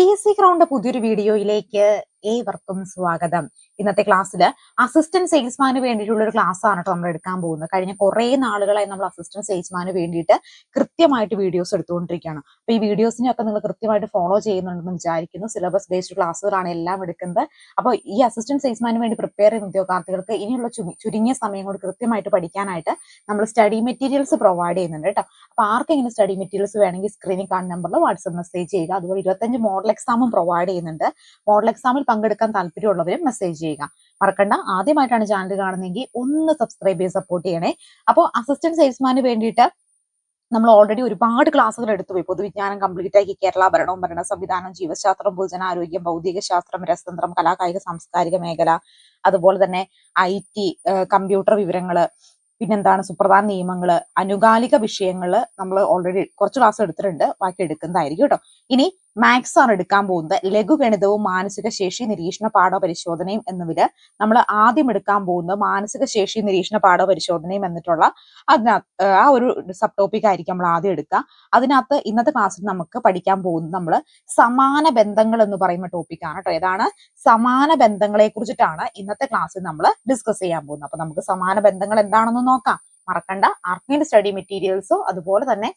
P S C crowned പുതിയൊരു വീഡിയോയിലേക്ക് ഏവർക്കും സ്വാഗതം. ഇന്നത്തെ ക്ലാസ്സിൽ അസിസ്റ്റന്റ് സെയിൽസ്മാന് വേണ്ടിയിട്ടുള്ള ഒരു ക്ലാസ് ആണ് കേട്ടോ നമ്മൾ എടുക്കാൻ പോകുന്നത്. കഴിഞ്ഞ കുറെ നാളുകളായി നമ്മൾ അസിസ്റ്റന്റ് സെയിൽസ്മാന് വേണ്ടിയിട്ട് കൃത്യമായിട്ട് വീഡിയോസ് എടുത്തുകൊണ്ടിരിക്കുകയാണ്. അപ്പൊ ഈ വീഡിയോസിനെയൊക്കെ നിങ്ങൾ കൃത്യമായിട്ട് ഫോളോ ചെയ്യുന്നുണ്ടെന്ന് വിചാരിക്കുന്നു. സിലബസ് ബേസ്ഡ് ക്ലാസ്സുകളാണ് എല്ലാം എടുക്കുന്നത്. അപ്പോൾ ഈ അസിസ്റ്റന്റ് സെയിൽസ്മാന് വേണ്ടി പ്രിപ്പയർ ചെയ്യുന്ന ഉദ്യോഗാർത്ഥികൾക്ക് ഇനിയുള്ള ചുരുങ്ങിയ സമയം കൊണ്ട് കൃത്യമായിട്ട് പഠിക്കാനായിട്ട് നമ്മൾ സ്റ്റഡി മെറ്റീരിയൽസ് പ്രൊവൈഡ് ചെയ്യുന്നുണ്ട് കേട്ടോ അപ്പൊ ആർക്കെങ്കിലും സ്റ്റഡി മെറ്റീരിയൽസ് വേണമെങ്കിൽ സ്ക്രീനിൽ കാണുന്ന നമ്പറിൽ വാട്സ്ആപ്പ് മെസ്സേജ് ചെയ്യുക. അതുപോലെ ഇരുപത്തഞ്ച് മോഡൽ എക്സാമും പ്രൊവൈഡ് ചെയ്യുന്നുണ്ട്. മോഡൽ എക്സാമിൽ പങ്കെടുക്കാൻ താല്പര്യമുള്ളവരും മെസ്സേജ് ചെയ്യുക. മറക്കണ്ട. ആദ്യമായിട്ടാണ് ചാനൽ കാണുന്നതെങ്കിൽ ഒന്ന് സബ്സ്ക്രൈബ് ചെയ്ത് സപ്പോർട്ട് ചെയ്യണേ. അപ്പോൾ അസിസ്റ്റന്റ് സെയിൽസ്മാന് വേണ്ടിയിട്ട് നമ്മൾ ഓൾറെഡി ഒരുപാട് ക്ലാസ്സുകൾ എടുത്തുപോയി. പൊതുവിജ്ഞാനം കംപ്ലീറ്റ് ആക്കി കേരള ഭരണവും ഭരണ സംവിധാനം ജീവശാസ്ത്രം പൊതുജനാരോഗ്യം ഭൗതിക ശാസ്ത്രം രസതന്ത്രം കലാകായിക സാംസ്കാരിക മേഖല അതുപോലെ തന്നെ ഐ ടി കമ്പ്യൂട്ടർ വിവരങ്ങൾ പിന്നെന്താണ് സുപ്രധാന നിയമങ്ങൾ അനുകാലിക വിഷയങ്ങൾ നമ്മൾ ഓൾറെഡി കുറച്ച് ക്ലാസ് എടുത്തിട്ടുണ്ട്. ബാക്കി എടുക്കുന്നതായിരിക്കും കേട്ടോ. ഇനി മാത്സ് ആണ് എടുക്കാൻ പോകുന്നത് ലഘുഗണിതവും മാനസിക ശേഷി നിരീക്ഷണ പാഠ പരിശോധനയും എന്നിവര് നമ്മൾ ആദ്യം എടുക്കാൻ പോകുന്നത് മാനസിക ശേഷി നിരീക്ഷണ പാഠ പരിശോധനയും എന്നിട്ടുള്ള അതിനകത്ത് ആ ഒരു സബ് ടോപ്പിക് ആയിരിക്കും നമ്മൾ ആദ്യം എടുക്കുക അതിനകത്ത് ഇന്നത്തെ ക്ലാസ്സിൽ നമുക്ക് പഠിക്കാൻ പോകുന്നത് നമ്മൾ സമാന ബന്ധങ്ങൾ എന്ന് പറയുന്ന ടോപ്പിക്കാണ് കേട്ടോ ഏതാണ്? സമാന ബന്ധങ്ങളെ കുറിച്ചിട്ടാണ് ഇന്നത്തെ ക്ലാസ്സിൽ നമ്മൾ ഡിസ്കസ് ചെയ്യാൻ പോകുന്നത്. അപ്പൊ നമുക്ക് സമാന ബന്ധങ്ങൾ എന്താണെന്ന് നോക്കാം. മറക്കണ്ട. ആർക്കിന്റെ സ്റ്റഡി മെറ്റീരിയൽസോ അതുപോലെ തന്നെ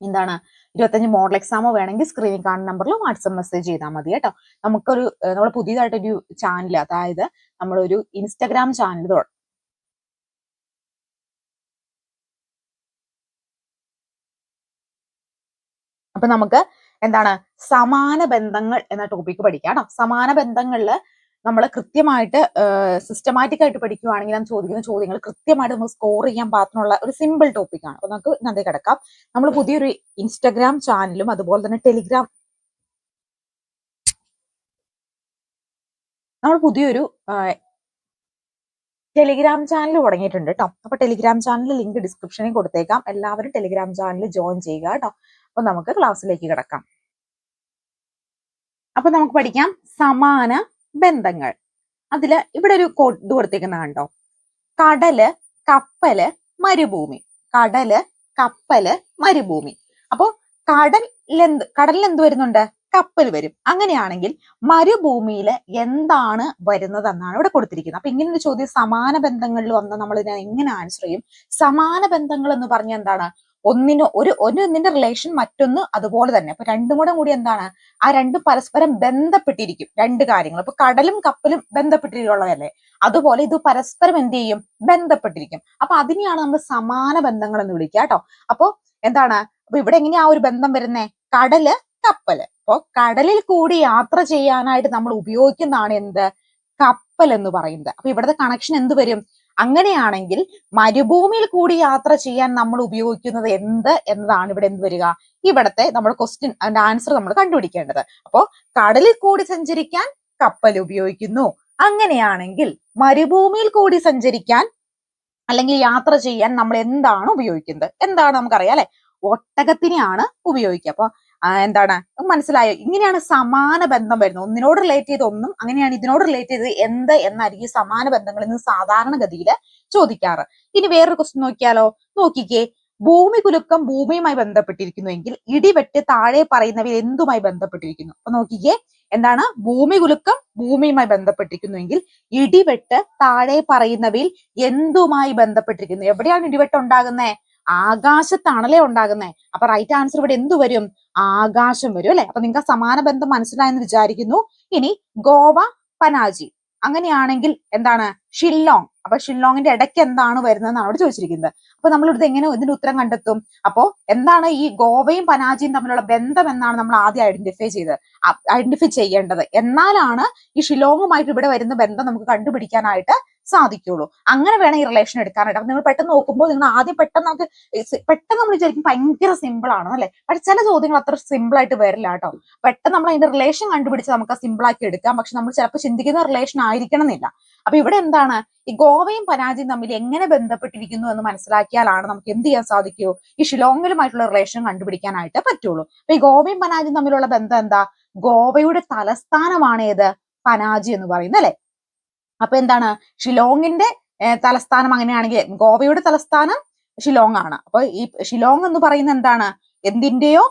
എന്താണ് ഇരുപത്തഞ്ച് മോഡൽ എക്സാമോ വേണമെങ്കിൽ സ്ക്രീനിൽ കാണുന്ന നമ്പറിൽ വാട്സപ്പ് മെസ്സേജ് ചെയ്താൽ മതി കേട്ടോ. നമുക്കൊരു നമ്മൾ പുതിയതായിട്ടൊരു ചാനൽ അതായത് നമ്മളൊരു ഇൻസ്റ്റാഗ്രാം ചാനൽ അപ്പൊ നമുക്ക് എന്താണ് സമാന ബന്ധങ്ങൾ എന്ന ടോപ്പിക്ക് പഠിക്കാം കേട്ടോ. സമാന ബന്ധങ്ങളിൽ നമ്മൾ കൃത്യമായിട്ട് സിസ്റ്റമാറ്റിക് ആയിട്ട് പഠിക്കുകയാണെങ്കിൽ നാം ചോദിക്കുന്ന ചോദ്യങ്ങൾ കൃത്യമായിട്ട് നമ്മൾ സ്കോർ ചെയ്യാൻ പാകത്തിനുള്ള ഒരു സിമ്പിൾ ടോപ്പിക്കാണ് അപ്പൊ നമുക്ക് ഇന്നത്തെ കിടക്കാം. നമ്മൾ പുതിയൊരു ഇൻസ്റ്റഗ്രാം ചാനലും അതുപോലെ തന്നെ ടെലിഗ്രാം നമ്മൾ പുതിയൊരു ടെലിഗ്രാം ചാനൽ തുടങ്ങിയിട്ടുണ്ട് കേട്ടോ അപ്പൊ ടെലിഗ്രാം ചാനൽ ലിങ്ക് ഡിസ്ക്രിപ്ഷനിൽ കൊടുത്തേക്കാം. എല്ലാവരും ടെലിഗ്രാം ചാനൽ ജോയിൻ ചെയ്യുക കേട്ടോ അപ്പൊ നമുക്ക് ക്ലാസ്സിലേക്ക് കിടക്കാം. അപ്പൊ നമുക്ക് പഠിക്കാം. സമാന ബന്ധങ്ങൾ. അതിൽ ഇവിടെ ഒരു ഇത് കൊടുത്തേക്കുന്ന കണ്ടോ? കടൽ കപ്പൽ മരുഭൂമി. കടൽ കപ്പൽ മരുഭൂമി. അപ്പോ കടലിൽ എന്ത് കടലിൽ എന്ത് വരുന്നുണ്ട്? കപ്പൽ വരും. അങ്ങനെയാണെങ്കിൽ മരുഭൂമിയിൽ എന്താണ് വരുന്നത് എന്നാണ് ഇവിടെ കൊടുത്തിരിക്കുന്നത്. അപ്പൊ ഇങ്ങനെ ഒരു ചോദ്യം സമാന ബന്ധങ്ങളിൽ വന്ന് നമ്മൾ ഇതിനെ എങ്ങനെ ആൻസർ ചെയ്യും? സമാന ബന്ധങ്ങൾ എന്ന് പറഞ്ഞ എന്താണ്? ഒന്നിന് ഒരു ഒന്നിന്റെ റിലേഷൻ മറ്റൊന്ന് അതുപോലെ തന്നെ. അപ്പൊ രണ്ടും കൂടെ കൂടി എന്താണ്? ആ രണ്ടും പരസ്പരം ബന്ധപ്പെട്ടിരിക്കും. രണ്ട് കാര്യങ്ങൾ. അപ്പൊ കടലും കപ്പലും ബന്ധപ്പെട്ടിട്ടുള്ളതല്ലേ? അതുപോലെ ഇത് പരസ്പരം എന്ത് ചെയ്യും? ബന്ധപ്പെട്ടിരിക്കും. അപ്പൊ അതിനെയാണ് നമ്മൾ സമാന ബന്ധങ്ങൾ എന്ന് വിളിക്കുക കേട്ടോ. അപ്പൊ എന്താണ്? അപ്പൊ ഇവിടെ എങ്ങനെയാ ഒരു ബന്ധം വരുന്നേ? കടൽ കപ്പൽ. അപ്പോൾ കടലിൽ കൂടി യാത്ര ചെയ്യാനായിട്ട് നമ്മൾ ഉപയോഗിക്കുന്നതാണ് എന്ത്? കപ്പൽ എന്ന് പറയുന്നത്. അപ്പൊ ഇവിടുത്തെ കണക്ഷൻ എന്ത് വരും? അങ്ങനെയാണെങ്കിൽ മരുഭൂമിയിൽ കൂടി യാത്ര ചെയ്യാൻ നമ്മൾ ഉപയോഗിക്കുന്നത് എന്ത് എന്നതാണ് ഇവിടെ എന്ത് വരിക? ഇവിടത്തെ നമ്മുടെ ക്വസ്റ്റ്യൻ അതിന്റെ ആൻസർ നമ്മൾ കണ്ടുപിടിക്കേണ്ടത്. അപ്പോ കടലിൽ കൂടി സഞ്ചരിക്കാൻ കപ്പൽ ഉപയോഗിക്കുന്നു. അങ്ങനെയാണെങ്കിൽ മരുഭൂമിയിൽ കൂടി സഞ്ചരിക്കാൻ അല്ലെങ്കിൽ യാത്ര ചെയ്യാൻ നമ്മൾ എന്താണ് ഉപയോഗിക്കുന്നത്? എന്താണ് നമുക്കറിയാം അല്ലെ? ഒട്ടകത്തിനെയാണ് ഉപയോഗിക്കുക. അപ്പൊ എന്താണ്? മനസ്സിലായോ? ഇങ്ങനെയാണ് സമാന ബന്ധം വരുന്നത്. ഒന്നിനോട് റിലേറ്റ് ചെയ്ത് ഒന്നും അങ്ങനെയാണ് ഇതിനോട് റിലേറ്റ് ചെയ്ത് എന്ത് എന്നായിരിക്കും സമാന ബന്ധങ്ങളിൽ നിന്ന് സാധാരണഗതിയിൽ ചോദിക്കാറ്. ഇനി വേറൊരു ക്വസ്റ്റ്യൻ നോക്കിയാലോ? നോക്കിക്കേ. ഭൂമി കുലുക്കം ഭൂമിയുമായി ബന്ധപ്പെട്ടിരിക്കുന്നുവെങ്കിൽ ഇടിവെട്ട് താഴെ പറയുന്നവയിൽ എന്തുമായി ബന്ധപ്പെട്ടിരിക്കുന്നു? അപ്പൊ നോക്കിക്കേ. എന്താണ്? ഭൂമി കുലുക്കം ഭൂമിയുമായി ബന്ധപ്പെട്ടിരിക്കുന്നുവെങ്കിൽ ഇടിവെട്ട് താഴെ പറയുന്നവയിൽ എന്തുമായി ബന്ധപ്പെട്ടിരിക്കുന്നു? എവിടെയാണ് ഇടിവെട്ട് ഉണ്ടാകുന്നത് ആകാശത്താണല്ലേ ഉണ്ടാകുന്നത് അപ്പൊ റൈറ്റ് ആൻസർ ഇവിടെ എന്ത് വരും? ആകാശം വരും അല്ലെ? അപ്പൊ നിങ്ങൾക്ക് സമാന ബന്ധം മനസ്സിലായെന്ന് വിചാരിക്കുന്നു. ഇനി ഗോവ പനാജി. അങ്ങനെയാണെങ്കിൽ എന്താണ്? ഷില്ലോങ്. അപ്പൊ ഷില്ലോങ്ങിന്റെ ഇടയ്ക്ക് എന്താണ് വരുന്നതെന്നാണ് അവിടെ ചോദിച്ചിരിക്കുന്നത്. അപ്പൊ നമ്മൾ ഇവിടുത്തെ എങ്ങനെ ഇതിന്റെ ഉത്തരം കണ്ടെത്തും? അപ്പോ എന്താണ് ഈ ഗോവയും പനാജിയും തമ്മിലുള്ള ബന്ധം എന്നാണ് നമ്മൾ ആദ്യം ഐഡന്റിഫൈ ചെയ്ത് ഐഡന്റിഫൈ ചെയ്യേണ്ടത്. എന്നാലാണ് ഈ ഷില്ലോങ്ങുമായിട്ട് ഇവിടെ വരുന്ന ബന്ധം നമുക്ക് കണ്ടുപിടിക്കാനായിട്ട് സാധിക്കുള്ളൂ. അങ്ങനെ വേണം ഈ റിലേഷൻ എടുക്കാനായിട്ട്. അപ്പൊ നിങ്ങൾ പെട്ടെന്ന് നോക്കുമ്പോൾ നിങ്ങൾ ആദ്യം പെട്ടെന്ന് നമുക്ക് പെട്ടെന്ന് നമ്മൾ വിചാരിക്കും ഭയങ്കര സിമ്പിൾ ആണ് അല്ലെ? പക്ഷെ ചില ചോദ്യങ്ങൾ അത്ര സിമ്പിൾ ആയിട്ട് വരില്ല കേട്ടോ. പെട്ടെന്ന് നമ്മൾ അതിന്റെ റിലേഷൻ കണ്ടുപിടിച്ച് നമുക്ക് സിമ്പിൾ ആക്കി എടുക്കാം. പക്ഷെ നമ്മൾ ചിലപ്പോൾ ചിന്തിക്കുന്ന റിലേഷൻ ആയിരിക്കണം എന്നില്ല അപ്പൊ ഇവിടെ എന്താണ്? ഈ ഗോവയും പനാജിയും തമ്മിൽ എങ്ങനെ ബന്ധപ്പെട്ടിരിക്കുന്നു എന്ന് മനസ്സിലാക്കിയാലാണ് നമുക്ക് എന്ത് ചെയ്യാൻ സാധിക്കൂ? ഈ ഷിലോങ്ങിലുമായിട്ടുള്ള റിലേഷൻ കണ്ടുപിടിക്കാനായിട്ട് പറ്റുള്ളൂ. അപ്പൊ ഈ ഗോവയും പനാജിയും തമ്മിലുള്ള ബന്ധം എന്താ? ഗോവയുടെ തലസ്ഥാനമാണ് ഏത് പനാജി എന്ന് പറയുന്നത് അല്ലെ? അപ്പൊ എന്താണ്? ഷിലോങ്ങിന്റെ തലസ്ഥാനം അങ്ങനെയാണെങ്കിൽ ഗോവയുടെ തലസ്ഥാനം ഷിലോങ് ആണ് അപ്പൊ ഈ ഷിലോങ് എന്ന് പറയുന്ന എന്താണ്? എന്തിന്റെയോ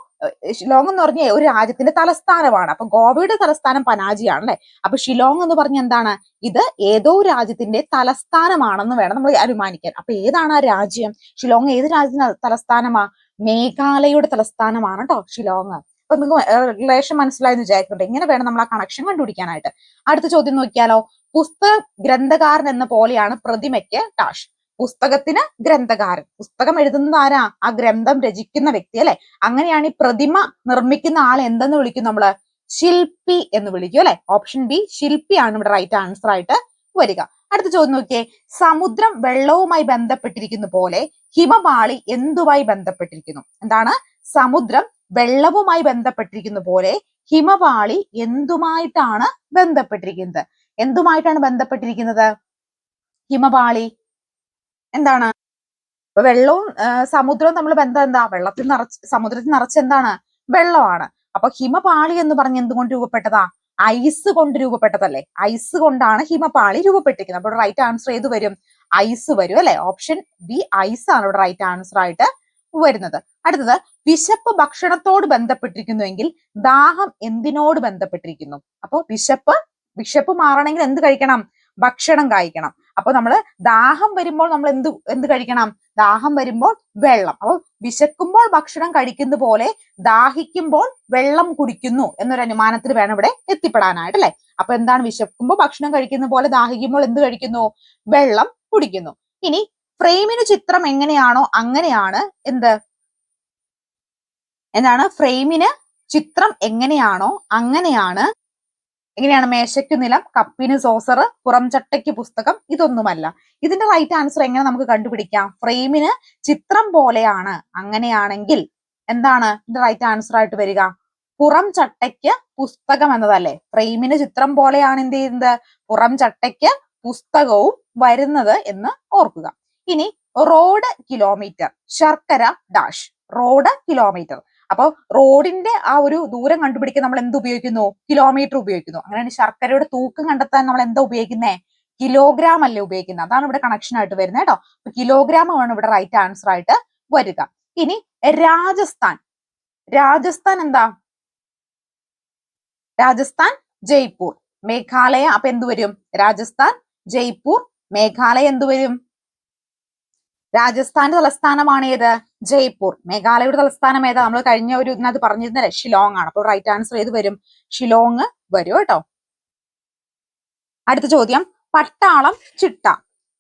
ഷിലോങ് എന്ന് പറഞ്ഞ ഒരു രാജ്യത്തിന്റെ തലസ്ഥാനമാണ്. അപ്പൊ ഗോവയുടെ തലസ്ഥാനം പനാജിയാണ് അല്ലെ? അപ്പൊ ഷിലോങ് എന്ന് പറഞ്ഞ എന്താണ്? ഇത് ഏതോ രാജ്യത്തിന്റെ തലസ്ഥാനമാണെന്ന് വേണം നമ്മൾ അനുമാനിക്കാൻ. അപ്പൊ ഏതാണ് ആ രാജ്യം? ഷിലോങ് ഏത് രാജ്യത്തിന്റെ തലസ്ഥാനമാ? മേഘാലയയുടെ തലസ്ഥാനമാണ് കേട്ടോ ഷിലോങ്. അപ്പൊ നിങ്ങൾക്ക് റിലേഷൻ മനസ്സിലായെന്ന് വിചാരിക്കുന്നുണ്ട് ഇങ്ങനെ വേണം നമ്മൾ ആ കണക്ഷൻ കണ്ടുപിടിക്കാനായിട്ട്. അടുത്ത ചോദ്യം നോക്കിയാലോ? പുസ്തക ഗ്രന്ഥകാരൻ എന്ന പോലെയാണ് പ്രതിമയ്ക്ക് ടാഷ് പുസ്തകത്തിന് ഗ്രന്ഥകാരൻ. പുസ്തകം എഴുതുന്നത് ആരാ? ആ ഗ്രന്ഥം രചിക്കുന്ന വ്യക്തി അല്ലെ? അങ്ങനെയാണ് ഈ പ്രതിമ നിർമ്മിക്കുന്ന ആൾ എന്തെന്ന് വിളിക്കും നമ്മൾ? ശില്പി എന്ന് വിളിക്കും അല്ലെ? ഓപ്ഷൻ ബി ശില്പിയാണ് ഇവിടെ റൈറ്റ് ആൻസർ ആയിട്ട് വരിക. അടുത്ത ചോദ്യം നോക്കിയേ. സമുദ്രം വെള്ളവുമായി ബന്ധപ്പെട്ടിരിക്കുന്ന പോലെ ഹിമപാളി എന്തുമായി ബന്ധപ്പെട്ടിരിക്കുന്നു? എന്താണ്? സമുദ്രം വെള്ളവുമായി ബന്ധപ്പെട്ടിരിക്കുന്ന പോലെ ഹിമപാളി എന്തുമായിട്ടാണ് ബന്ധപ്പെട്ടിരിക്കുന്നത്? എന്തുമായിട്ടാണ് ബന്ധപ്പെട്ടിരിക്കുന്നത്? ഹിമപാളി എന്താണ്? വെള്ളവും സമുദ്രവും തമ്മിൽ ബന്ധം എന്താ? വെള്ളത്തിൽ നിറച്ച് സമുദ്രത്തിൽ നിറച്ച് എന്താണ്? വെള്ളമാണ്. അപ്പൊ ഹിമപാളി എന്ന് പറഞ്ഞ എന്തുകൊണ്ട് രൂപപ്പെട്ടതാ? ഐസ് കൊണ്ട് രൂപപ്പെട്ടതല്ലേ? ഐസ് കൊണ്ടാണ് ഹിമപാളി രൂപപ്പെട്ടിരിക്കുന്നത്. അപ്പോൾ റൈറ്റ് ആൻസർ ഏത് വരും? ഐസ് വരും അല്ലെ? ഓപ്ഷൻ ബി ഐസ് ആണ് ഇവിടെ റൈറ്റ് ആൻസർ ആയിട്ട് വരുന്നത്. അടുത്തത് വിശപ്പ് ഭക്ഷണത്തോട് ബന്ധപ്പെട്ടിരിക്കുന്നുവെങ്കിൽ ദാഹം എന്തിനോട് ബന്ധപ്പെട്ടിരിക്കുന്നു? അപ്പോൾ വിശപ്പ് വിശപ്പ് മാറണമെങ്കിൽ എന്ത് കഴിക്കണം? ഭക്ഷണം കഴിക്കണം. അപ്പൊ നമ്മൾ ദാഹം വരുമ്പോൾ നമ്മൾ എന്ത് എന്ത് കഴിക്കണം? ദാഹം വരുമ്പോൾ വെള്ളം. അപ്പൊ വിശക്കുമ്പോൾ ഭക്ഷണം കഴിക്കുന്ന പോലെ ദാഹിക്കുമ്പോൾ വെള്ളം കുടിക്കുന്നു എന്നൊരു അനുമാനത്തിൽ വേണം ഇവിടെ എത്തിപ്പെടാനായിട്ട് അല്ലെ? അപ്പൊ എന്താണ് വിശക്കുമ്പോൾ ഭക്ഷണം കഴിക്കുന്ന പോലെ ദാഹിക്കുമ്പോൾ എന്ത് കഴിക്കുന്നു? വെള്ളം കുടിക്കുന്നു. ഇനി ഫ്രെയിമിന് ചിത്രം എങ്ങനെയാണോ അങ്ങനെയാണ് എന്ത്? എന്താണ്? ഫ്രെയിമിന് ചിത്രം എങ്ങനെയാണോ അങ്ങനെയാണ്. എങ്ങനെയാണ് മേശയ്ക്ക് നിലം കപ്പിന് സോസർ പുറം ചട്ടയ്ക്ക് പുസ്തകം ഇതൊന്നുമല്ല. ഇതിന്റെ റൈറ്റ് ആൻസർ എങ്ങനെ നമുക്ക് കണ്ടുപിടിക്കാം? ഫ്രെയിമിന് ചിത്രം പോലെയാണ് അങ്ങനെയാണെങ്കിൽ എന്താണ് ഇതിന്റെ റൈറ്റ് ആൻസർ ആയിട്ട് വരിക? പുറം ചട്ടയ്ക്ക് പുസ്തകം എന്നതല്ലേ. ഫ്രെയിമിന് ചിത്രം പോലെയാണ് എന്ത് ചെയ്യുന്നത്? പുറം ചട്ടയ്ക്ക് പുസ്തകവും വരുന്നത് എന്ന് ഓർക്കുക. ഇനി റോഡ് കിലോമീറ്റർ ശർക്കര ഡാഷ് റോഡ് കിലോമീറ്റർ അപ്പൊ റോഡിന്റെ ആ ഒരു ദൂരം കണ്ടുപിടിക്കാൻ നമ്മൾ എന്ത് ഉപയോഗിക്കുന്നു? കിലോമീറ്റർ ഉപയോഗിക്കുന്നു. അങ്ങനെയാണ് ശർക്കരയുടെ തൂക്കം കണ്ടെത്താൻ നമ്മൾ എന്താ ഉപയോഗിക്കുന്നേ? കിലോഗ്രാം അല്ലേ ഉപയോഗിക്കുന്നത്. അതാണ് ഇവിടെ കണക്ഷൻ ആയിട്ട് വരുന്നത് കേട്ടോ. അപ്പൊ കിലോഗ്രാം ആണ് ഇവിടെ റൈറ്റ് ആൻസർ ആയിട്ട് വരിക. ഇനി രാജസ്ഥാൻ. രാജസ്ഥാൻ എന്താ? രാജസ്ഥാൻ ജയ്പൂർ. മേഘാലയ അപ്പൊ എന്ത് വരും? രാജസ്ഥാൻ ജയ്പൂർ മേഘാലയ എന്ത് വരും? രാജസ്ഥാന്റെ തലസ്ഥാനമാണ് ഏത്? ജയ്പൂർ. മേഘാലയയുടെ തലസ്ഥാനം ഏതാ? നമ്മൾ കഴിഞ്ഞ ഒരു ഇതിനകത്ത് പറഞ്ഞിരുന്നല്ലേ ഷിലോങ് ആണ്. അപ്പോൾ റൈറ്റ് ആൻസർ ഏത് വരും? ഷിലോങ് വരും കേട്ടോ. അടുത്ത ചോദ്യം. പട്ടാളം ചിട്ട.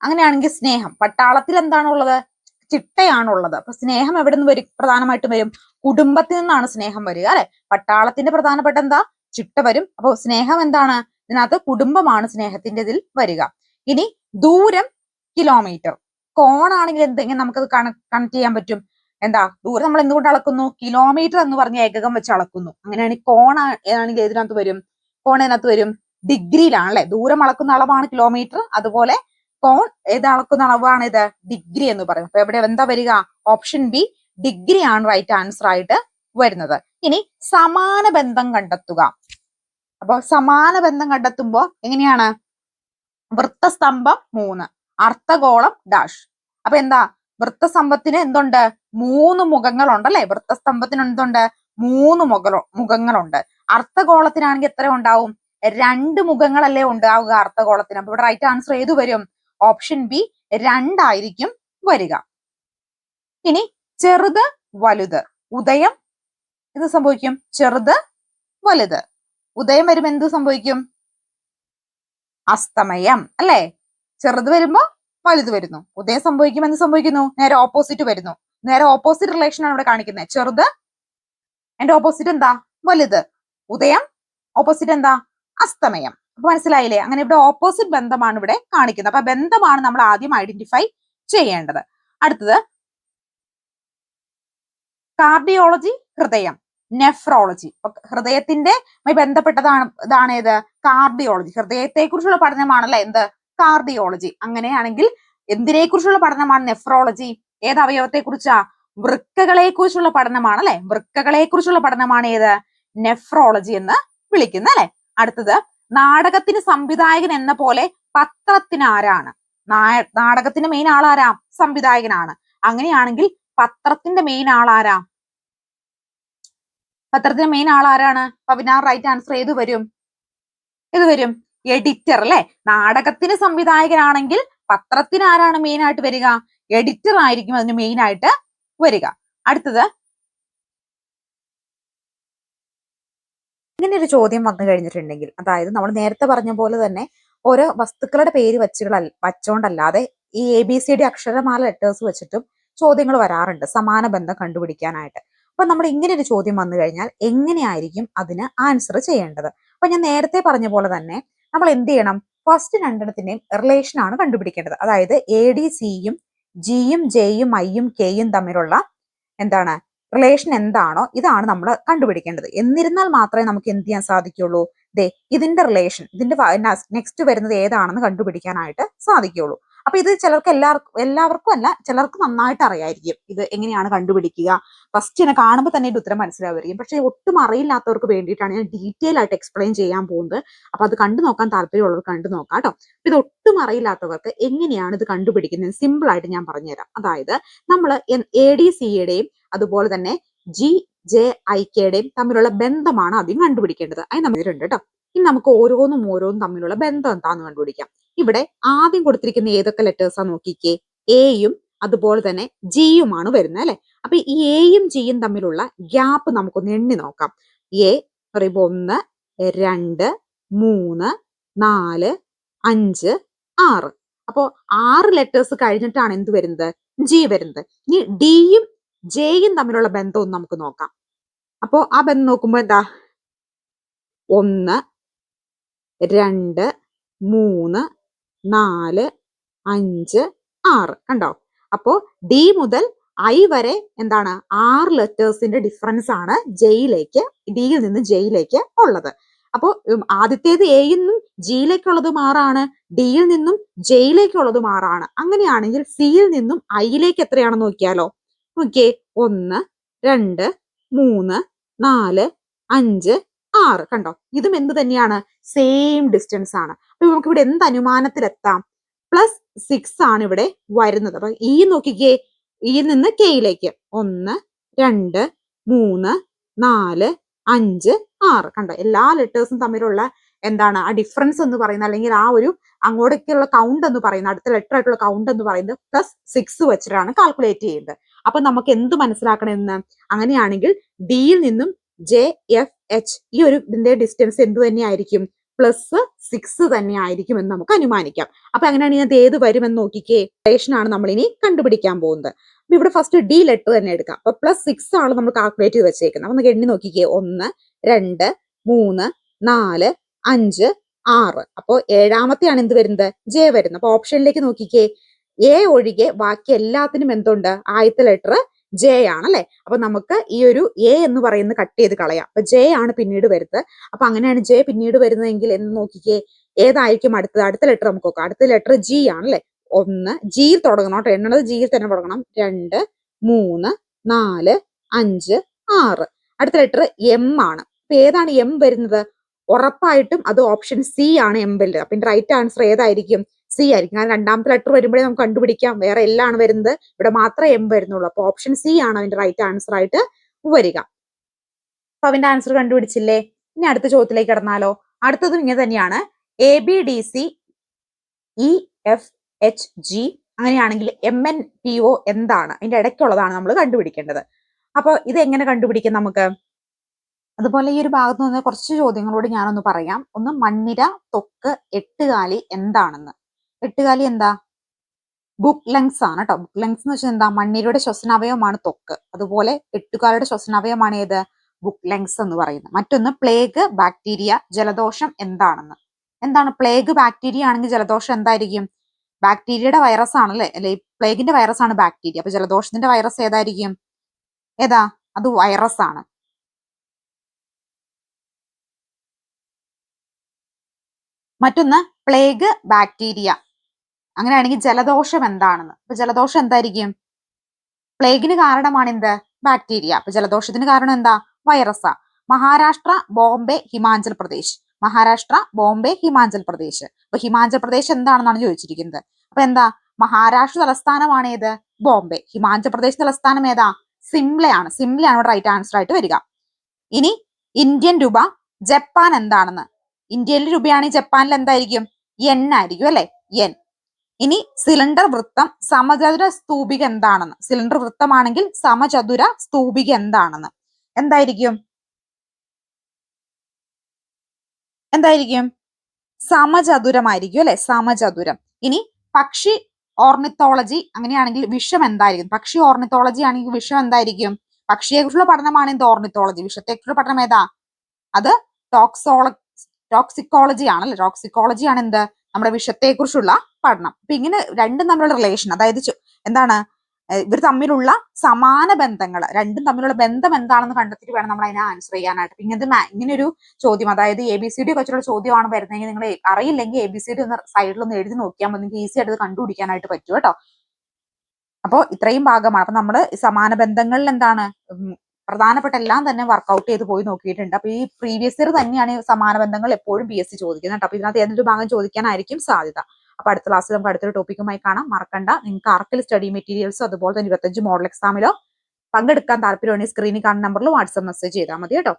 അങ്ങനെയാണെങ്കിൽ സ്നേഹം. പട്ടാളത്തിൽ എന്താണുള്ളത് ചിട്ടയാണുള്ളത് അപ്പൊ സ്നേഹം എവിടെ നിന്ന് വരും? പ്രധാനമായിട്ടും വരും. കുടുംബത്തിൽ നിന്നാണ് സ്നേഹം വരിക അല്ലെ? പട്ടാളത്തിന്റെ പ്രധാനപ്പെട്ട എന്താ? ചിട്ട വരും. അപ്പൊ സ്നേഹം എന്താണ്? ഇതിനകത്ത് കുടുംബമാണ് സ്നേഹത്തിന്റെ ഇതിൽ വരിക. ഇനി ദൂരം കിലോമീറ്റർ കോണാണെങ്കിൽ എന്തെങ്കിലും നമുക്കത് കണക്ട് ചെയ്യാൻ പറ്റും? എന്താ? ദൂരം നമ്മൾ എന്തുകൊണ്ട് അളക്കുന്നു? കിലോമീറ്റർ എന്ന് പറഞ്ഞ ഏകകം വെച്ച് അളക്കുന്നു. അങ്ങനെയാണ് കോൺ ആണെങ്കിൽ ഏതിനകത്ത് വരും? കോൺ അതിനകത്ത് വരും? ഡിഗ്രിയിലാണ് അല്ലെ? ദൂരം അളക്കുന്ന അളവാണ് കിലോമീറ്റർ അതുപോലെ കോൺ ഏത് അളക്കുന്ന അളവാണ് ഇത് ഡിഗ്രി എന്ന് പറയും അപ്പൊ എവിടെ എന്താ വരിക? ഓപ്ഷൻ ബി ഡിഗ്രി ആണ് റൈറ്റ് ആൻസർ ആയിട്ട് വരുന്നത്. ഇനി സമാന ബന്ധം കണ്ടെത്തുക. അപ്പൊ സമാന ബന്ധം കണ്ടെത്തുമ്പോ എങ്ങനെയാണ്? വൃത്തസ്തംഭം മൂന്ന്. അർത്ഥഗോളം ഡാഷ്. അപ്പൊ എന്താ? വൃത്തസ്തംഭത്തിന് എന്തുണ്ട്? മൂന്ന് മുഖങ്ങളുണ്ട് അല്ലെ വൃത്തസ്തംഭത്തിന് എന്തുണ്ട്? മൂന്ന് മുഖ മുഖങ്ങളുണ്ട്. അർത്ഥഗോളത്തിനാണെങ്കിൽ എത്ര ഉണ്ടാവും? രണ്ട് മുഖങ്ങളല്ലേ ഉണ്ടാവുക അർത്ഥഗോളത്തിന്. അപ്പൊ ഇവിടെ റൈറ്റ് ആൻസർ ഏത് വരും? ഓപ്ഷൻ ബി രണ്ടായിരിക്കും വരിക. ഇനി ചെറുത് വലുത്. ഉദയം ഇത് സംഭവിക്കും? ചെറുത് വലുത്. ഉദയം വരുമ്പോ എന്ത് സംഭവിക്കും? അസ്തമയം അല്ലെ? ചെറുത് വരുമ്പോ വലുത് വരുന്നു. ഉദയം സംഭവിക്കുമ്പോൾ എന്ത് സംഭവിക്കുന്നു. നേരെ ഓപ്പോസിറ്റ് വരുന്നു. നേരെ ഓപ്പോസിറ്റ് റിലേഷൻ ആണ് ഇവിടെ കാണിക്കുന്നത്. ചെറുത് എന്റെ ഓപ്പോസിറ്റ് എന്താ? വലുത്. ഉദയം ഓപ്പോസിറ്റ് എന്താ? അസ്തമയം. അപ്പൊ മനസ്സിലായില്ലേ? അങ്ങനെ ഇവിടെ ഓപ്പോസിറ്റ് ബന്ധമാണ് ഇവിടെ കാണിക്കുന്നത്. അപ്പൊ ബന്ധമാണ് നമ്മൾ ആദ്യം ഐഡന്റിഫൈ ചെയ്യേണ്ടത്. അടുത്തത് കാർഡിയോളജി ഹൃദയം. നെഫ്രോളജി ഹൃദയത്തിന്റെ ബന്ധപ്പെട്ടതാണ് ഇതാണ് ഏത് കാർഡിയോളജി ഹൃദയത്തെ കുറിച്ചുള്ള പഠനമാണല്ലേ? എന്ത്? കാർഡിയോളജി അങ്ങനെയാണെങ്കിൽ എന്തിനെ കുറിച്ചുള്ള പഠനമാണ് നെഫ്രോളജി ഏത് അവയവത്തെ കുറിച്ചാ വൃക്കകളെ കുറിച്ചുള്ള പഠനമാണ് അല്ലെ? വൃക്കകളെ കുറിച്ചുള്ള പഠനമാണ് ഏത്? നെഫ്രോളജി എന്ന് വിളിക്കുന്ന അല്ലെ? അടുത്തത് നാടകത്തിന് സംവിധായകൻ എന്ന പോലെ പത്രത്തിന് ആരാണ് നാടകത്തിന്റെ മെയിൻ ആളാരാ? സംവിധായകനാണ്. അങ്ങനെയാണെങ്കിൽ പത്രത്തിന്റെ മെയിൻ ആളാരാ? പത്രത്തിന്റെ മെയിൻ ആൾ ആരാണ് അപ്പൊ പിന്നെ ആ റൈറ്റ് ആൻസർ ഏത് വരും? ഏത് വരും? എഡിറ്റർ അല്ലെ? നാടകത്തിന് സംവിധായകനാണെങ്കിൽ പത്രത്തിന് ആരാണ് മെയിൻ ആയിട്ട് വരിക? എഡിറ്റർ ആയിരിക്കും അതിന് മെയിൻ ആയിട്ട് വരിക. അടുത്തത്. ഇങ്ങനെ ഒരു ചോദ്യം വന്നു കഴിഞ്ഞിട്ടുണ്ടെങ്കിൽ അതായത് നമ്മൾ നേരത്തെ പറഞ്ഞ പോലെ തന്നെ ഓരോ വസ്തുക്കളുടെ പേര് വച്ചുകൾ വച്ചോണ്ടല്ലാതെ ഈ എ ബി സി ഡി അക്ഷരമാല ലെറ്റേഴ്സ് വെച്ചിട്ടും ചോദ്യങ്ങൾ വരാറുണ്ട് സമാന ബന്ധം കണ്ടുപിടിക്കാനായിട്ട്. അപ്പൊ നമ്മൾ ഇങ്ങനെ ഒരു ചോദ്യം വന്നു കഴിഞ്ഞാൽ എങ്ങനെയായിരിക്കും അതിന് ആൻസർ ചെയ്യേണ്ടത്? അപ്പൊ ഞാൻ നേരത്തെ പറഞ്ഞ പോലെ തന്നെ നമ്മൾ എന്ത് ചെയ്യണം? ഫസ്റ്റ് രണ്ടെണ്ണത്തിന്റെയും റിലേഷൻ ആണ് കണ്ടുപിടിക്കേണ്ടത്. അതായത് എ ഡി സിയും ജിയും ജെയും ഐയും കെയും തമ്മിലുള്ള എന്താണ്? റിലേഷൻ എന്താണോ ഇതാണ് നമ്മൾ കണ്ടുപിടിക്കേണ്ടത്. എന്നിരുന്നാൽ മാത്രമേ നമുക്ക് എന്ത് ചെയ്യാൻ സാധിക്കുള്ളൂ ദേ ഇതിന്റെ റിലേഷൻ ഇതിന്റെ നെക്സ്റ്റ് വരുന്നത് ഏതാണെന്ന് കണ്ടുപിടിക്കാനായിട്ട് സാധിക്കുള്ളൂ അപ്പൊ ഇത് ചിലർക്ക് എല്ലാവർക്കും എല്ലാവർക്കും അല്ല ചിലർക്ക് നന്നായിട്ട് അറിയായിരിക്കും ഇത് എങ്ങനെയാണ് കണ്ടുപിടിക്കുക. ഫസ്റ്റ് എന്നെ കാണുമ്പോൾ തന്നെ ഇത് ഉത്തരം മനസ്സിലാവുമായിരിക്കും. പക്ഷേ ഒട്ടും അറിയില്ലാത്തവർക്ക് വേണ്ടിയിട്ടാണ് ഞാൻ ഡീറ്റെയിൽ ആയിട്ട് എക്സ്പ്ലെയിൻ ചെയ്യാൻ പോകുന്നത്. അപ്പൊ അത് കണ്ടു നോക്കാൻ താല്പര്യമുള്ളവർ കണ്ടു നോക്കാം കേട്ടോ. ഇത് ഒട്ടും അറിയില്ലാത്തവർക്ക് എങ്ങനെയാണ് ഇത് കണ്ടുപിടിക്കുന്നത് സിമ്പിൾ ആയിട്ട് ഞാൻ പറഞ്ഞുതരാം. അതായത് നമ്മൾ എ ഡി സിയുടെയും അതുപോലെ തന്നെ ജി ജെ ഐ കെയുടെയും തമ്മിലുള്ള ബന്ധമാണ് ആദ്യം കണ്ടുപിടിക്കേണ്ടത്. അതിന് നമ്മൾ ഇതിലുണ്ട് കേട്ടോ. ഇനി നമുക്ക് ഓരോന്നും ഓരോന്നും തമ്മിലുള്ള ബന്ധം എന്താന്ന് കണ്ടുപിടിക്കാം. ഇവിടെ ആദ്യം കൊടുത്തിരിക്കുന്ന ഏതൊക്കെ ലെറ്റേഴ്സാ നോക്കിക്കേ? എയും അതുപോലെ തന്നെ ജിയുമാണ് വരുന്നത് അല്ലെ? അപ്പൊ ഈ എയും ജിയും തമ്മിലുള്ള ഗ്യാപ്പ് നമുക്കൊന്ന് എണ്ണി നോക്കാം. എ പറയുമ്പോ ഒന്ന് രണ്ട് മൂന്ന് നാല് അഞ്ച് ആറ്. അപ്പോ ആറ് ലെറ്റേഴ്സ് കഴിഞ്ഞിട്ടാണ് എന്ത് വരുന്നത്? ജി വരുന്നത്. ഇനി ഡിയും ജെയും തമ്മിലുള്ള ബന്ധവും നമുക്ക് നോക്കാം. അപ്പോ ആ ബന്ധം നോക്കുമ്പോ എന്താ? ഒന്ന് രണ്ട് മൂന്ന് നാല് അഞ്ച് ആറ്. കണ്ടോ? അപ്പോ ഡി മുതൽ ഐ വരെ എന്താണ്? ആറ് ലെറ്റേഴ്സിന്റെ ഡിഫറൻസ് ആണ് ജയിലേക്ക് ഡിയിൽ നിന്ന് ജയിലേക്ക് ഉള്ളത്. അപ്പോൾ ആദ്യത്തേത് എയിൽ നിന്നും ജിയിലേക്കുള്ളതും ആറാണ് ഡിയിൽ നിന്നും ജയിലേക്കുള്ളതും ആറാണ്. അങ്ങനെയാണെങ്കിൽ സിയിൽ നിന്നും ഐയിലേക്ക് എത്രയാണെന്ന് നോക്കിയാലോ? നോക്കിയേ ഒന്ന് രണ്ട് മൂന്ന് നാല് അഞ്ച് ആറ് കണ്ടോ? ഇതും എന്ത് തന്നെയാണ്? സെയിം ഡിസ്റ്റൻസ് ആണ്. അപ്പൊ നമുക്ക് ഇവിടെ എന്ത് അനുമാനത്തിലെത്താം? പ്ലസ് സിക്സ് ആണ് ഇവിടെ വരുന്നത്. അപ്പൊ ഈ നോക്കിക്കേ. ഈ നിന്ന് കെയിലേക്ക് ഒന്ന് രണ്ട് മൂന്ന് നാല് അഞ്ച് ആറ്. കണ്ടോ? എല്ലാ ലെറ്റേഴ്സും തമ്മിലുള്ള എന്താണ്? ആ ഡിഫറൻസ് എന്ന് പറയുന്നത് അല്ലെങ്കിൽ ആ ഒരു അങ്ങോട്ടേക്കുള്ള കൗണ്ട് എന്ന് പറയുന്നത് അടുത്ത ലെറ്റർ ആയിട്ടുള്ള കൗണ്ട് എന്ന് പറയുന്നത് പ്ലസ് സിക്സ് വെച്ചിട്ടാണ് കാൽക്കുലേറ്റ് ചെയ്യുന്നത്. അപ്പൊ നമുക്ക് എന്ത് മനസ്സിലാക്കണമെന്ന്? അങ്ങനെയാണെങ്കിൽ ഡിയിൽ നിന്നും ജെ എഫ് എച്ച് ഈ ഒരു ഇതിന്റെ ഡിസ്റ്റൻസ് എന്ത് തന്നെയായിരിക്കും പ്ലസ് സിക്സ് തന്നെ ആയിരിക്കും എന്ന് നമുക്ക് അനുമാനിക്കാം. അപ്പൊ അങ്ങനെയാണ് ഇതിനകത്ത് ഏത് വരുമെന്ന് നോക്കിക്കേ. ആണ് നമ്മൾ ഇനി കണ്ടുപിടിക്കാൻ പോകുന്നത്. അപ്പൊ ഇവിടെ ഫസ്റ്റ് ഡി ലെറ്റർ തന്നെ എടുക്കാം. അപ്പൊ പ്ലസ് സിക്സ് ആണ് നമ്മൾ കാൽക്കുലേറ്റ് ചെയ്ത് വെച്ചേക്കുന്നത്. നമുക്ക് എണ്ണി നോക്കിക്കേ. ഒന്ന് രണ്ട് മൂന്ന് നാല് അഞ്ച് ആറ്. അപ്പോൾ ഏഴാമത്തെയാണ് എന്ത് വരുന്നത്? ജെ വരുന്നത്. അപ്പൊ ഓപ്ഷനിലേക്ക് നോക്കിക്കേ. എ ഒഴികെ ബാക്കി എല്ലാത്തിനും എന്തുണ്ട്? ആദ്യത്തെ ലെറ്റർ ജെ ആണ് അല്ലെ അപ്പൊ നമുക്ക് ഈ ഒരു എ എന്ന് പറയുന്ന കട്ട് ചെയ്ത് കളയാം. അപ്പൊ ജെ ആണ് പിന്നീട് വരുന്നത്. അപ്പൊ അങ്ങനെയാണ് ജെ പിന്നീട് വരുന്നതെങ്കിൽ എന്ന് നോക്കിക്കേ. ഏതായിരിക്കും അടുത്തത്? അടുത്ത ലെറ്റർ നമുക്ക് നോക്കാം. അടുത്ത ലെറ്റർ ജി ആണ് അല്ലെ ഒന്ന് ജിയിൽ തുടങ്ങണം കേട്ടോ. എണ്ണത് ജിയിൽ തന്നെ തുടങ്ങണം. രണ്ട് മൂന്ന് നാല് അഞ്ച് ആറ്. അടുത്ത ലെറ്റർ എം ആണ്. അപ്പൊ ഏതാണ് എം വരുന്നത്? ഉറപ്പായിട്ടും അത് ഓപ്ഷൻ സി ആണ് എം വരുന്നത് അപ്പൊ റൈറ്റ് ആൻസർ ഏതായിരിക്കും? സി ആയിരിക്കും. കാരണം രണ്ടാമത്തെ ലെറ്റർ വരുമ്പോഴേ നമുക്ക് കണ്ടുപിടിക്കാം. വേറെ എല്ലാണ് വരുന്നത്. ഇവിടെ മാത്രമേ എം വരുന്നുള്ളൂ. അപ്പൊ ഓപ്ഷൻ സി ആണ് അതിന്റെ റൈറ്റ് ആൻസർ ആയിട്ട് വരിക. അപ്പൊ അവന്റെ ആൻസർ കണ്ടുപിടിച്ചില്ലേ? ഇനി അടുത്ത ചോദ്യത്തിലേക്ക് കിടന്നാലോ? അടുത്തതും ഇങ്ങനെ തന്നെയാണ്. A B D C E F H G അങ്ങനെയാണെങ്കിൽ എം എൻ പി ഒ എന്താണ്? അതിന്റെ ഇടയ്ക്കുള്ളതാണ് നമ്മൾ കണ്ടുപിടിക്കേണ്ടത്. അപ്പൊ ഇത് എങ്ങനെ കണ്ടുപിടിക്കും നമുക്ക്? അതുപോലെ ഈ ഒരു ഭാഗത്ത് നിന്ന് കുറച്ച് ചോദ്യങ്ങളോട് ഞാനൊന്ന് പറയാം. ഒന്ന് മണ്ണിര തൊക്ക് എട്ടുകാലി എന്താണെന്ന്. എട്ടുകാലി എന്താ? ബുക്ക് ലെങ്സ് ആണ് കേട്ടോ ബുക്ക് ലെങ്സ് എന്ന് വെച്ചാൽ എന്താ? മണ്ണിരയുടെ ശ്വസനാവയവമാണ് തൊക്ക് അതുപോലെ എട്ടുകാലയുടെ ശ്വസനാവയവമാണ് ഏത്? ബുക്ക് ലെങ്സ് എന്ന് പറയുന്നത്. മറ്റൊന്ന് പ്ലേഗ് ബാക്ടീരിയ ജലദോഷം എന്താണെന്ന്. എന്താണ് പ്ലേഗ് ബാക്ടീരിയ ആണെങ്കിൽ ജലദോഷം എന്തായിരിക്കും? ബാക്ടീരിയയുടെ വൈറസ് ആണല്ലേ? അല്ലെ പ്ലേഗിന്റെ വൈറസ് ആണ് ബാക്ടീരിയ അപ്പൊ ജലദോഷത്തിന്റെ വൈറസ് ഏതായിരിക്കും? ഏതാ? അത് വൈറസ് ആണ്. മറ്റൊന്ന് പ്ലേഗ് ബാക്ടീരിയ അങ്ങനെയാണെങ്കിൽ ജലദോഷം എന്താണെന്ന്? അപ്പൊ ജലദോഷം എന്തായിരിക്കും? പ്ലേഗിന് കാരണമാണ് എന്ത്? ബാക്ടീരിയ അപ്പൊ ജലദോഷത്തിന് കാരണം എന്താ? വൈറസാ മഹാരാഷ്ട്ര ബോംബെ ഹിമാചൽ പ്രദേശ്. മഹാരാഷ്ട്ര ബോംബെ ഹിമാചൽ പ്രദേശ്. അപ്പൊ ഹിമാചൽ പ്രദേശ് എന്താണെന്നാണ് ചോദിച്ചിരിക്കുന്നത്. അപ്പൊ എന്താ? മഹാരാഷ്ട്ര തലസ്ഥാനമാണ് ഏത്? ബോംബെ. ഹിമാചൽ പ്രദേശ് തലസ്ഥാനം ഏതാ? സിംലയാണ്. സിംലയാണ് ഇവിടെ റൈറ്റ് ആൻസർ ആയിട്ട് വരിക. ഇനി ഇന്ത്യൻ രൂപ ജപ്പാൻ എന്താണെന്ന്? ഇന്ത്യയിലെ രൂപയാണെങ്കിൽ ജപ്പാനിൽ എന്തായിരിക്കും? എൻ ആയിരിക്കും അല്ലെ? എൻ ഇനി സിലിണ്ടർ വൃത്തം സമചതുര സ്തൂപിക എന്താണെന്ന്. സിലിണ്ടർ വൃത്തമാണെങ്കിൽ സമചതുര സ്തൂപിക എന്താണെന്ന്. എന്തായിരിക്കും? എന്തായിരിക്കും? സമചതുരമായിരിക്കും അല്ലെ? സമചതുരം. ഇനി പക്ഷി ഓർണിത്തോളജി അങ്ങനെയാണെങ്കിൽ വിഷം എന്തായിരിക്കും? പക്ഷി ഓർണിത്തോളജി ആണെങ്കിൽ വിഷം എന്തായിരിക്കും? പക്ഷിയെ കുറിച്ചുള്ള പഠനമാണ് എന്ത് ഓർണിത്തോളജി. വിഷത്തെ കുറിച്ചുള്ള പഠനം ഏതാ? അത് ടോക്സോള ടോക്സിക്കോളജി ആണല്ലേ ടോക്സിക്കോളജി ആണ് എന്ത്? നമ്മുടെ വിഷത്തെ കുറിച്ചുള്ള പഠനം. അപ്പൊ ഇങ്ങനെ രണ്ടും തമ്മിലുള്ള റിലേഷൻ അതായത് എന്താണ് ഇവർ തമ്മിലുള്ള സമാന ബന്ധങ്ങൾ രണ്ടും തമ്മിലുള്ള ബന്ധം എന്താണെന്ന് കണ്ടെത്തിയിട്ട് വേണം നമ്മൾ അതിനെ ആൻസർ ചെയ്യാനായിട്ട്. ഇങ്ങനത്തെ ഇങ്ങനെ ഒരു ചോദ്യം അതായത് എ ബി സി ഡി വെച്ചുള്ള ചോദ്യമാണ് വരുന്നതെങ്കിൽ നിങ്ങൾ അറിയില്ലെങ്കിൽ എ ബി സി ഡി ഒന്ന് സൈഡിൽ ഒന്ന് എഴുതി നോക്കിയാൽ മതി. നിങ്ങൾക്ക് ഈസി ആയിട്ട് കണ്ടുപിടിക്കാനായിട്ട് പറ്റും കേട്ടോ. അപ്പോൾ ഇത്രയും ഭാഗമാണ്. അപ്പൊ നമ്മൾ സമാന ബന്ധങ്ങളിൽ എന്താണ് പ്രധാനപ്പെട്ട എല്ലാം തന്നെ വർക്ക്ഔട്ട് ചെയ്ത് പോയി നോക്കിയിട്ടുണ്ട്. അപ്പൊ ഈ പ്രീവിയസ് ഇയർ തന്നെയാണ് സമാന ബന്ധങ്ങൾ എപ്പോഴും പി എസ് സി ചോദിക്കുന്നത് അപ്പൊ ഇതിനകത്ത് ഏതൊരു ഭാഗം ചോദിക്കാനായിരിക്കും സാധ്യത. അപ്പൊ അടുത്ത ക്ലാസ്സിൽ നമുക്ക് അടുത്തൊരു ടോപ്പിക്കുമായി കാണാം. മറക്കണ്ട. നിങ്ങൾക്ക് ആർക്കിൽ സ്റ്റഡി മെറ്റീരിയൽസോ അതുപോലെ തന്നെ ഇരുപത്തഞ്ച് മോഡൽ എക്സാമിലോ പങ്കെടുക്കാൻ താല്പര്യമുണ്ടെങ്കിൽ സ്ക്രീനിൽ കാണുന്ന നമ്പറിൽ വാട്സ്ആപ്പ് മെസ്സേജ് ചെയ്താൽ മതി കേട്ടോ.